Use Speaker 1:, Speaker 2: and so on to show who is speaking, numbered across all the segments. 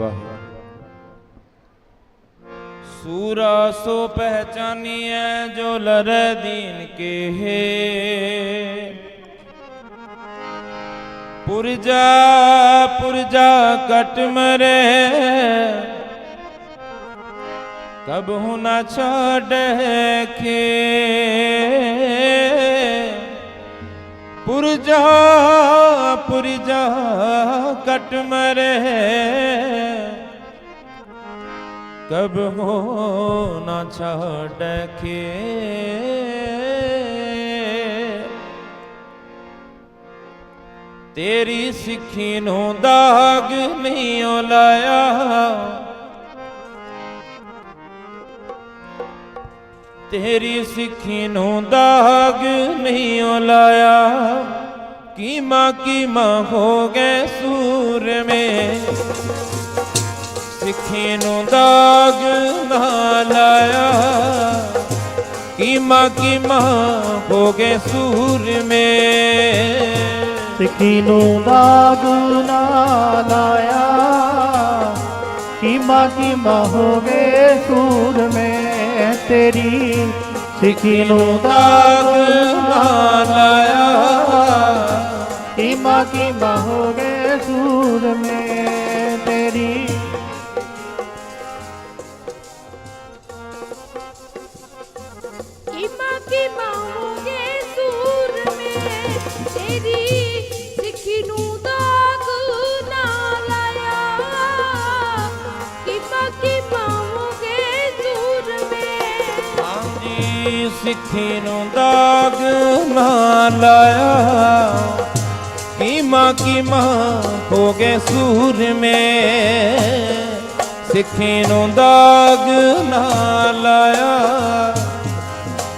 Speaker 1: ਵਾਹਿਗੁਰੂ ਸੂਰਾ ਸੋ ਪਹਿਚਾਨੀਐ ਜੋ ਲਰੈ ਦੀਨ ਕੇ ਪੁਰਜਾ ਪੁਰਜਾ ਕਟ ਮਰੇ ਕਬ ਹੂ ਨਾ ਛਾੜੈ ਕੇ ਪੁਰਜਾ ਪੁਰਜਾ ਕਟ ਮਰੇ ਕਬ ਹੋ ਨਾ ਛਾੜ ਕੇ ਤੇਰੀ ਸਿੱਖੀ ਨੂੰ ਦਾਗ ਨਹੀਂ ਓ ਲਾਇਆ ਤੇਰੀ ਸਿੱਖੀ ਨੂੰ ਦਾਗ ਨਹੀਂ ਓ ਲਾਇਆ। ਕੀਮਾ ਕੀਮਾ ਹੋ ਗਏ ਸੂਰਮੇ ਸਿੱਖੀ ਨੂੰ ਦਾਗ ਨਾ ਲਾਇਆ। ਕੀਮਾ ਕੀਮਾ ਹੋ ਗਏ ਸੂਰਮੇ
Speaker 2: ਸਿੱਖੀ ਨੂੰ ਦਾਗ ਨਾ ਲਾਇਆ। ਕੀਮਾ ਕੀਮਾ ਹੋ ਗਏ ਸੂਰ ਮੈਂ। ਤੇਰੀ ਸਿੱਖੀ ਨੂੰ
Speaker 1: ਦਾਗ ਨਾ ਲਾਇਆ।
Speaker 2: ਕੀਮਾ ਕੀਮਾ ਹੋ ਗਏ ਸੂਰ ਮੈਂ
Speaker 3: ਸਿੱਖੀ ਨੂੰ ਦਾਗ ਨਾ ਲਾਇਆ। ਕੀਮਾ ਕੀਮਾ
Speaker 1: ਹੋ ਗਏ ਸੂਰਮੇ ਸਿੱਖੀ ਨੂੰ ਦਾਗ ਨਾ ਲਾਇਆ।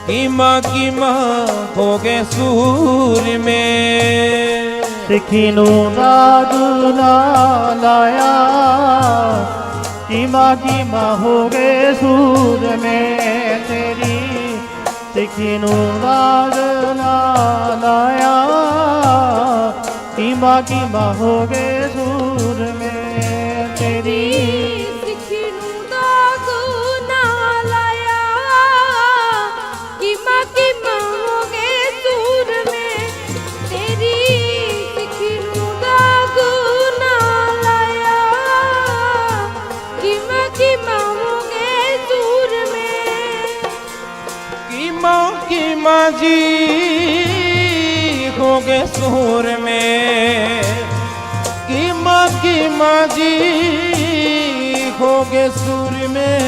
Speaker 1: ਕੀਮਾ ਕੀਮਾ ਹੋ ਗਏ ਸੂਰ
Speaker 2: ਸਿੱਖੀ ਨੂੰ ਦਾਗ ਨਾ ਲਾਇਆ। ਕੀਮਾ ਕੀਮਾ ਹੋ ਗਏ ਸੂਰ ਸਿੱਖੀ ਨੂੰ ਨਾ ਲਾਇਆ। ਕੀਮਾ ਕੀਮਾ ਹੋ ਗਏ
Speaker 3: ਕੀਮਾ
Speaker 1: ਜੀ ਹੋ ਗਏ ਸੂਰ ਮੇ ਕੀਮਾ ਕੀਮਾ ਜੀ ਹੋ ਗਏ ਸੂਰ ਮੇ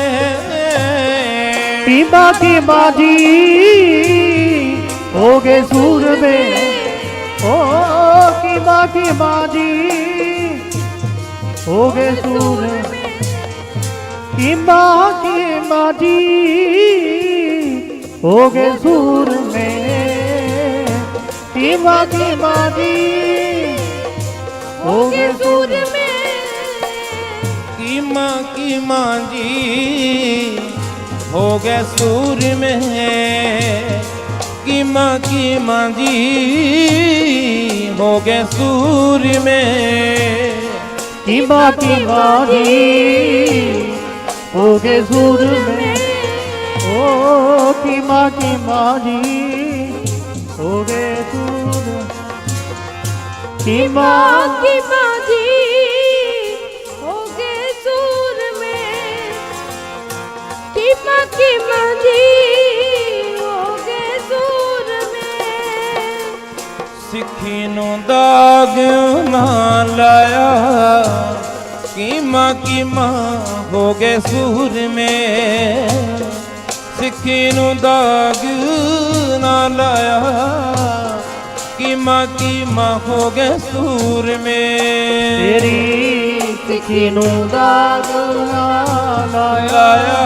Speaker 2: ਕੀਮਾ ਕੀਮਾ ਜੀ ਹੋ ਗਏ ਸੂਰ में ओ ਕੀਮਾ ਕੀਮਾ ਜੀ ਹੋ ਗਏ ਸੂਰ ਕੀਮਾ ਕੀਮਾ ਹੋ ਗਏ ਸੂਰ ਮੇਨੇ ਦੀਵਾ ਦੀ ਬਾਦੀ ਹੋ ਗਏ ਸੂਰ
Speaker 3: ਮੇਨੇ
Speaker 1: ਕੀਮਾ ਕੀਮਾ ਜੀ ਹੋ ਗਏ ਸੂਰ ਮੇਨੇ ਕੀਮਾ ਕੀਮਾ ਜੀ ਹੋ ਗਏ ਸੂਰ ਮੇਨੇ
Speaker 2: ਕੀਮਾ ਕੀਮਾ ਜੀ ਹੋ ਗਏ ਸੂਰ ਮੇਨੇ ਓ ਕੀਮਾ ਕੀਮਾ ਜੀ ਹੋ ਗਏ ਸੂਰ ਕੀਮਾ
Speaker 3: ਕੀਮਾ ਜੀ ਹੋਗੇ ਸੂਰ ਮੇ ਕੀਮਾ ਕੀਮਾ ਜੀ ਹੋਗੇ ਸੂਰ ਮੇ
Speaker 1: ਸਿੱਖੀ ਨੂੰ ਦਾਗ ਨਾ ਲਾਇਆ। ਕੀਮਾ ਕੀਮਾ ਹੋ ਗਏ ਸੂਰ ਮੇ ਸਿੱਖੀ ਨੂੰ ਦਾਗ ਨਾ ਲਾਇਆ। ਕੀਮਾ ਕੀਮਾ ਹੋ ਗਏ ਸੂਰ ਮੇ।
Speaker 2: ਤੇਰੀ ਸਿੱਖੀ ਨੂੰ ਦਾਗ ਨਾ
Speaker 1: ਲਾਇਆ।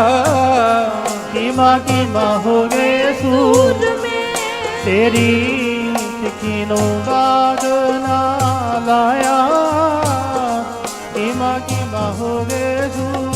Speaker 2: ਕੀਮਾ ਕੀਮਾ ਹੋ ਗਏ ਸੂਰ
Speaker 3: ਸੂਰ ਮੇ।
Speaker 2: ਤੇਰੀ ਸਿੱਖੀ ਨੂੰ ਦਾਗ ਨਾ ਲਾਇਆ। ਕੀਮਾ ਕੀਮਾ ਹੋ ਗਏ ਸੂਰ